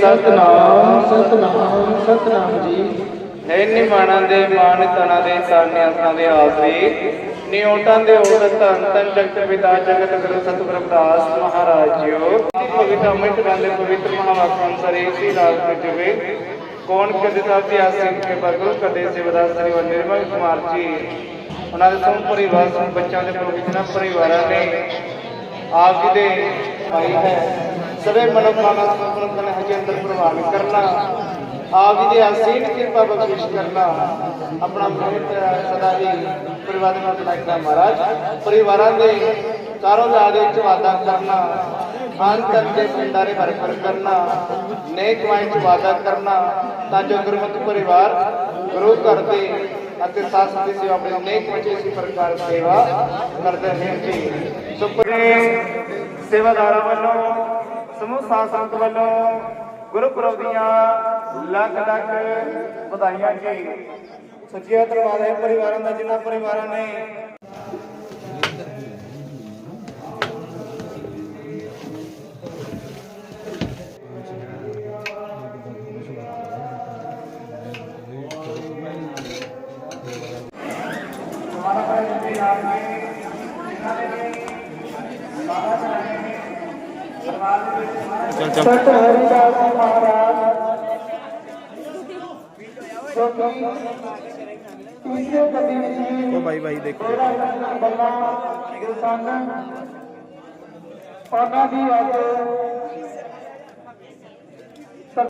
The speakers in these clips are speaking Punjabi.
ਸਤਨਾਮ ਸਤਨਾਮ ਸਤਨਾਮ ਜੀ। ਹੈ ਨਿਮਾਣਾਂ ਦੇ ਮਾਨ ਤਣਾ ਦੇ ਸਾਨਿਆਂ ਤਣਾ ਦੇ ਆਸਰੇ ਨਿਉਟਾਂ ਦੇ ਓਟ ਧੰਨ ਧੰਨ ਜਗਤ ਪਿਤਾ ਜਗਤ ਗੁਰੂ ਸਤਿਗੁਰ ਅਰਦਾਸ ਮਹਾਰਾਜ ਜੀਓ। ਭਗਤ ਅਮਿਤ ਗਾਲੇ ਪਵਿੱਤਰ ਮਹਾਵਾਕ ਅਨਸਰੇ ਸੀ ਰਾਗ ਜਵੇ ਕੌਣ ਕਦੇ ਸਾਹਿਬ ਦੀ ਆਸੀਨ ਕੇ ਬਗਲ, ਕਦੇ ਸੇਵਦਾਰ ਸ੍ਰੀ ਵ ਨਿਰਮਲ ਕੁਮਾਰ ਜੀ। ਉਹਨਾਂ ਦੇ ਸਮ ਪਰਿਵਾਰ ਸਮ ਬੱਚਿਆਂ ਦੇ ਪ੍ਰਭੂ ਜਿਨ੍ਹਾਂ ਪਰਿਵਾਰਾਂ ਨੇ ਆਪ ਜੀ ਦੇ ਭਾਈ ਹੈ। ਸਵੇ ਮਨੋਕਾਮਨਾ ਸੰਪੂਰਨ ਕਰਨ ਹਜੇ ਅੰਦਰ ਪ੍ਰਵਾਨ ਕਰਨਾ, ਆਪ ਜੀ ਦੀ ਅਸੀਮ ਕਿਰਪਾ ਬਖਸ਼ਿਸ਼ ਕਰਨਾ, ਆਪਣਾ ਪਵਿੱਤਰ ਸਦਾ ਹੀ ਪਰਿਵਾਰ ਨਾਲ ਬਣਾਇਆ ਮਹਾਰਾਜ। ਪਰਿਵਾਰਾਂ ਦੇ ਕਾਰੋਬਾਰ ਦੇ ਵਿੱਚ ਵਾਅਦਾ ਕਰਨਾ ਅੰਤਰ ਦੇ ਭੰਡਾਰੇ ਭਰ ਕਰਨਾ, ਨੇਕ ਮਾਇ ਚ ਵਾਅਦਾ ਕਰਨਾ, ਤਾਂ ਜੋ ਗੁਰਮਤਿ ਪਰਿਵਾਰ ਗੁਰੂ ਘਰ ਦੇ ਅਤੇ ਸਾਥ ਦੀ ਸੇਵਾ ਆਪਣੇ ਨੇਕ ਵਚੇ ਇਸੇ ਪ੍ਰਕਾਰ ਸੇਵਾ ਕਰਦੇ ਰਹੇ ਜੀ ਸੁਪਰੇ ਸੇਵਾਦਾਰਾਂ ਵੱਲੋਂ ਸਮੂਹ ਸਾਧ ਸੰਗਤ ਵੱਲੋਂ ਗੁਰਪੁਰਬ ਦੀਆਂ ਲੱਖ ਲੱਖ ਵਧਾਈਆਂ ਜੀ। ਸੱਚੇ ਦਰਬਾਰ ਦੇ ਪਰਿਵਾਰਾਂ ਦਾ ਜਿਨ੍ਹਾਂ ਪਰਿਵਾਰਾਂ ਨੇ ਸਤ ਹਰਿਦਾਸ ਮਹਾਰਾਜ ਜੋ ਕਿ ਤੀਸਰੇ ਕਦੀ ਸੀ ਉਹ ਬਾਈ ਬਾਈ ਦੇਖੋ। ਬੱਲਾ ਸਨ ਉਹਨਾਂ ਦੀ ਅੱਜ ਸੋ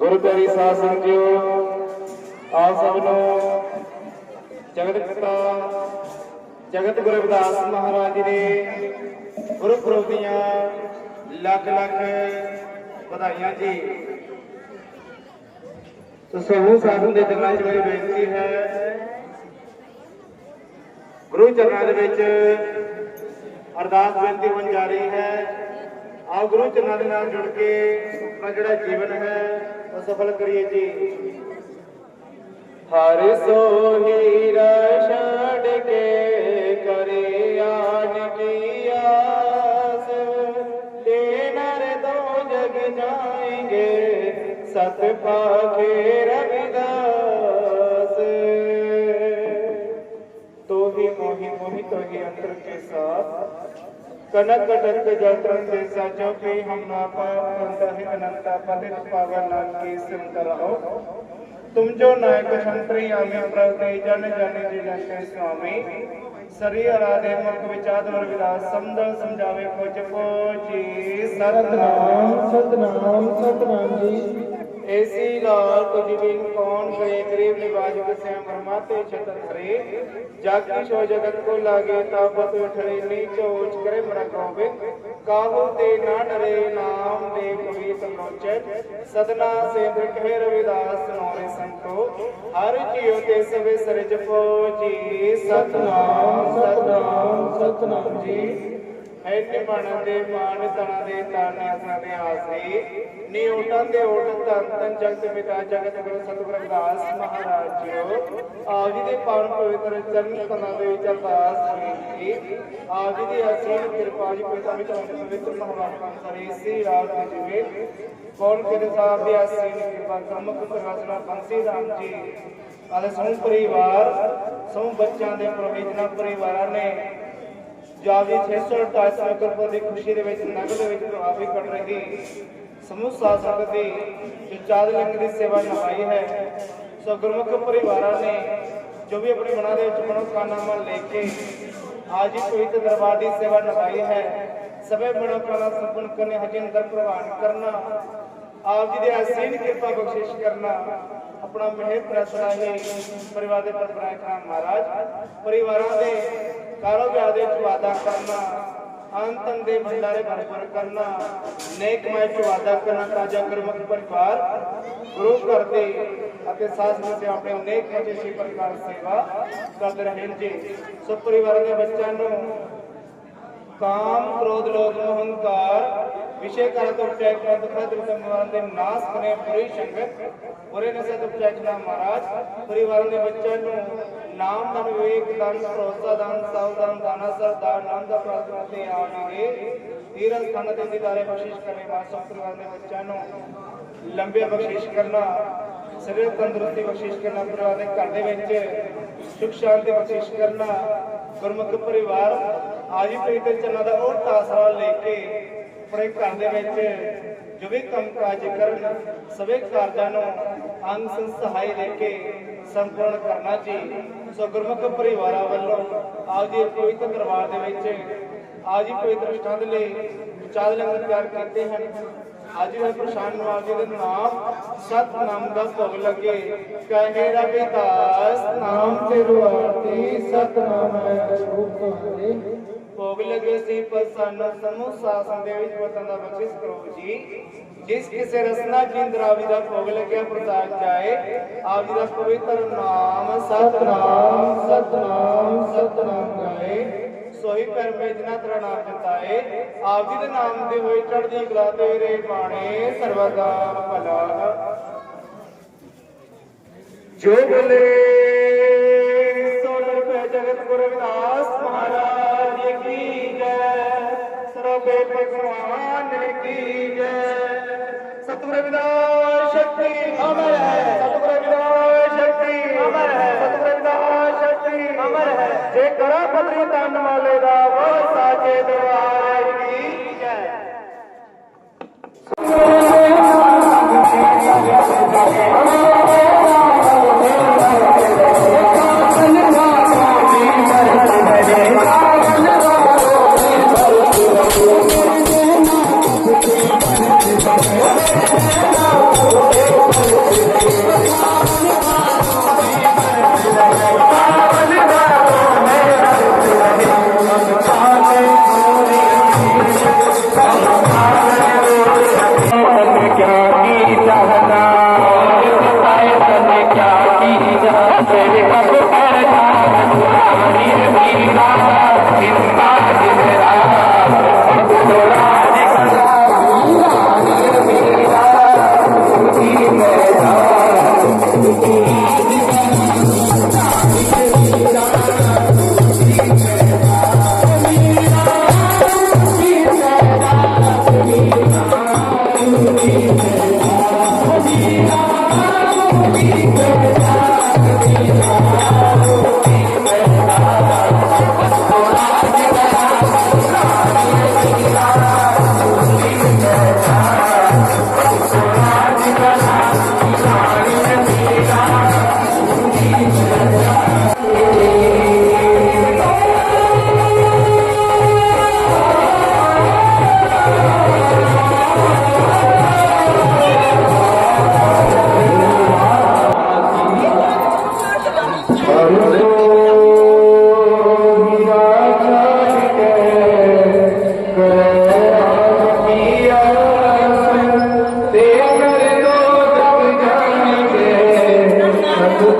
ਗੁਰੂ ਪਿਆਰੀ ਸਾਧ ਸੰਗਤ ਜੀਓ, ਆਪ ਸਭ ਨੂੰ ਜਗਤ ਪਿਤਾ, ਜਗਤ ਗੁਰੂ ਰਵਿਦਾਸ ਮਹਾਰਾਜ ਜੀ ਦੇ ਗੁਰਪੁਰਬ ਦੀਆਂ ਲੱਖ ਲੱਖ ਵਧਾਈਆਂ ਜੀ। ਸੋ ਸਮੂਹ ਸਾਧੂ ਦੇ ਚਰਨਾਂ 'ਚ ਮੇਰੀ ਬੇਨਤੀ ਹੈ, ਗੁਰੂ ਚਰਨਾਂ ਦੇ ਵਿੱਚ ਅਰਦਾਸ ਬੇਨਤੀ ਹੋਣ ਜਾ ਰਹੀ ਹੈ। ਆਓ ਗੁਰੂ ਚਰਨਾਂ ਦੇ ਨਾਲ ਜੁੜ ਕੇ ਆਪਣਾ ਜਿਹੜਾ ਜੀਵਨ ਹੈ ਸਫਲ ਕਰੀਏ ਜੀ। ਹਰ ਸੋਹੀ कनक कटक जलतरन जैसा जो भी हम ना पाप अंत है अनंता पतित पावन नाम की सिमत रहो तुम जो नायक शंकरी आमी प्रवते जन जन जी जन स्वामी सरी आराधे मुख विचार और विलास समदल समझावे कुछ कोची सतनाम ਸਤਨਾਮ ਸਤਨਾਮ ਸਤਨਾਮ ਜੀ ਐਸੀ ਲਾਲ ਤੁਝ ਬਿਨ ਕੌਣ ਕਰੇ ਗਰੀਬ ਨਿਵਾਜ ਕਿਸੈ ਮਰਮਾਤੇ ਛਤਨ ਹਰੇ ਜਗ ਕੀ ਸੋ ਜਗਤ ਕੋ ਲਾਗੇ ਤਾਬਤ ਉਠੜੇ ਨੀਚ ਉਚ ਕਰੇ ਮਨ ਕੌਵੇ। ਕਾਹੂ ਤੇ ਨਾ ਡਰੇ ਨਾਮ ਦੇ ਕਵੀਤ ਲੋਚੈ ਸਦਨਾ ਸੇਂਦਰ ਕਹਿ ਰਵਿਦਾਸ ਨੋਰੇ ਸੰਤੋ। ਹਰ ਜੀਉ ਤੇ ਸਵੇ ਸਰਜ ਪੋ ਜੀ ਸਤਨਾਮ ਸਤਨਾਮ ਸਤਨਾਮ ਜੀ। ਹੈ ਨਿਮਣ ਦੇ ਮਾਨ ਤਣਾ ਦੇ ਤਾਣਿਆ ਸਾ ਆਸਰੇ। ਨੀ ਓਟਾਂ ਦੇ ਓਟ ਤਨ ਤਨ ਜਗਤ ਪਿਤਾ, ਜਗਤ ਗੁਰੂ ਸਤਿਗੁਰੂ ਰਵਿਦਾਸ ਮਹਾਰਾਜ ਜੀਓ। ਆਪ ਜੀ ਦੇ ਪਾਵਨ ਪਵਿੱਤਰ ਚਰਨ ਕਲਾਂ ਦੇ ਵਿੱਚ ਅਰਦਾਸ ਬੇਨਤੀ ਆਪ ਜੀ ਦੀ ਅਸੀਮ ਕਿਰਪਾ ਜੀ ਪਿਤਾ ਵਿੱਚ ਪਵਿੱਤਰ ਮਹਾਵਾਕਾਂ ਸਰੇ ਸੀ। ਰਾਤ ਜਿਵੇਂ ਕੌਣ ਕਿਤੇ ਸਾਹਿਬ ਦੀ ਅਸੀਮ ਕਿਰਪਾ ਕਰਮਕ ਪ੍ਰਵਾਸਨਾ ਬੰਸੀ ਰਾਮ ਜੀ। ਆਲੇ ਸਮੂਹ ਪਰਿਵਾਰ ਸਮੂਹ ਬੱਚਿਆਂ ਦੇ ਪ੍ਰਵੇਜਨਾ ਪਰਿਵਾਰਾਂ ਨੇ ਜਾਵੇ 628 ਅਕਬਰ ਦੀ ਖੁਸ਼ੀ ਦੇ ਵਿੱਚ ਨਗਰ ਦੇ ਵਿੱਚ ਪ੍ਰਭਾਵੀ ਕਰ ਰਹੀ, ਸਮੂਹ ਸਾਧ ਦੀ ਜੋ ਚਾਰ ਲੰਗ ਦੀ ਸੇਵਾ ਨਿਭਾਈ ਹੈ, ਸੋ ਗੁਰਮੁਖ ਪਰਿਵਾਰਾਂ ਨੇ ਜੋ ਵੀ ਆਪਣੇ ਮਨਾਂ ਦੇ ਵਿੱਚ ਮਨੋਕਾਮਨਾ ਲੈ ਕੇ ਆਜ ਹੀ ਪਵਿੱਤਰ ਦਰਬਾਰ ਦੀ ਸੇਵਾ ਨਿਭਾਈ ਹੈ, ਸਭੇ ਮਨੋਕਾਮਨਾ ਸੰਪੂਰਨ ਕਰਨੇ ਹਜਿੰਦਰ ਪ੍ਰਵਾਨ ਕਰਨਾ, ਆਪ ਜੀ ਦੇ ਅਸੀਮ ਕਿਰਪਾ ਬਖਸ਼ਿਸ਼ ਕਰਨਾ, ਆਪਣਾ ਮਿਹਰ ਪ੍ਰਸਨਾ ਹੀ ਪਰਿਵਾਰ ਦੇ ਪਰਪਰਾਇ ਮਹਾਰਾਜ, ਪਰਿਵਾਰਾਂ ਦੇ ਕਾਰੋਬਾਰ ਦੇ ਵਿੱਚ ਵਾਅਦਾ ਕਰਨਾ ਅੰਤਨ ਦੇ ਭੰਡਾਰੇ ਭਰਪੂਰ ਕਰਨਾ, ਨੇਕ ਮੈਂ ਚ ਵਾਅਦਾ ਕਰਨਾ ਤਾਜਾ ਗੁਰਮੁਖ ਪਰਿਵਾਰ, ਗੁਰੂ ਘਰ ਅਤੇ ਸਾਸ ਵਿੱਚ ਆਪਣੇ ਨੇਕ ਵਿੱਚ ਇਸੇ ਪ੍ਰਕਾਰ ਸੇਵਾ ਕਰਦੇ ਰਹਿਣ ਜੀ। ਸੋ ਪਰਿਵਾਰਾਂ ਦੇ ਬੱਚਿਆਂ ਨੂੰ ਕਾਮ, ਕ੍ਰੋਧ, ਲੋਭ ਮੋਹ ਹੰਕਾਰ ਵਿਸ਼ੇ ਕਰ ਤੋਂ ਟੈਕ ਕਰ ਦੁਖਾ ਸੰਗਵਾਨ ਦੇ ਨਾਸ ਕਰੇ ਬੁਰੀ ਸੰਗਤ, ਬੁਰੇ ਨਸ਼ੇ ਤੋਂ ਟੈਕਣਾ ਮਹਾਰਾਜ। ਪਰਿਵਾਰਾਂ ਦੇ ਬੱਚਿਆਂ ਨੂੰ ਨਾਮ ਦਾ ਵਿਵੇਕ ਦਾਨ ਭਰੋਸਾ ਦਾਨ ਸਾਵਧਾਨ ਦਾਨਾ ਸਰਦਾਰ ਨਾਮ ਦਾ ਪ੍ਰਾਰਥਨਾ ਤੇ ਆਣਗੇ ਤੀਰਥ ਖੰਡ ਦੇ ਦਿਦਾਰੇ ਬਖਸ਼ਿਸ਼ ਕਰਨੇ ਵਾਸਤੇ ਪਰਿਵਾਰ ਦੇ ਬੱਚਿਆਂ ਨੂੰ ਲੰਬੇ ਬਖਸ਼ਿਸ਼ ਕਰਨਾ, ਸਰੀਰ ਤੰਦਰੁਸਤੀ ਬਖਸ਼ਿਸ਼ ਕਰਨਾ, ਪਰਿਵਾਰ ਦੇ ਘਰ ਦੇ ਵਿੱਚ ਸੁਖ ਸ਼ਾਂਤੀ ਬਖਸ਼ਿਸ਼ ਕਰਨਾ, ਗੁਰਮੁਖ ਪਰਿਵਾਰ, ਆਜੀ ਪ੍ਰੀਤ ਚੰਨਾ ਦਾ ਉਹ ਤਾਸਰਾ ਲੈ ਕੇ ਆਪਣੇ ਘਰ ਦੇ ਵਿੱਚ ਜੋ ਵੀ ਕੰਮ ਕਾਜ ਕਰਨ ਸਵੇ ਕਾਰਜਾਂ ਨੂੰ ਅੰਗ ਸੰਗ ਸਹਾਈ ਲੈ ਕੇ ਸੰਪੂਰਨ ਕਰਨਾ ਜੀ। ਸੋ ਗੁਰਮੁਖ ਪਰਿਵਾਰਾਂ ਵੱਲੋਂ ਆਪ ਪਵਿੱਤਰ ਦਰਬਾਰ ਦੇ ਵਿੱਚ ਆਜ ਪਵਿੱਤਰ ਸਥਾਨ ਦੇ ਲਈ ਚਾਦ ਲੰਗਰ ਤਿਆਰ ਕੀਤੇ ਹਨ। ਅੱਜ ਦੇ ਪ੍ਰਸ਼ਾਨ ਨਵਾਜ ਜੀ ਦੇ ਨਾਮ ਸਤ ਨਾਮ ਦਾ ਭੋਗ ਲੱਗੇ। ਕਹੇ ਰਵਿਦਾਸ ਨਾਮ ਤੇ ਰੁਆਤੀ ਸਤ ਨਾਮ ਹੈ ਰੂਪ ਤੁਹਾਡੇ ਭੋਗ ਲੱਗੇ ਸੀ ਪ੍ਰਸੰਨ ਸਮੂਹ ਸਾਸਨ ਦੇ ਵਿੱਚ ਵਤਨ ਦਾ ਬਖਸ਼ਿਸ਼ ਕਰੋ ਜੀ। ਜਿਸ ਕਿਸੇ ਰਸਨਾ ਜਿੰਦਰਾਵੀ ਦਾ ਭੋਗ ਲੱਗਿਆ, ਪ੍ਰਸਾਦ ਜਾਏ, ਆਪ ਜੀ ਦਾ ਪਵਿੱਤਰ ਨਾਮ ਸਤਨਾਮ ਸਤਨਾਮ ਸਤਨਾਮ ਗਾਏ। ਸੋਈ ਪਰ ਮੇ ਜਿਨਾ ਤੇਰਾ ਨਾਮ ਜਤਾਏ ਆਪ ਜੀ ਦੇ ਨਾਮ ਦੇ ਹੋਏ ਚੜ੍ਹਦੀ ਕਲਾ ਤੇਰੇ ਬਾਣੇ, ਸਰਵਦਾ ਭਲਾ। ਜੋ ਬਲੇ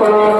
করা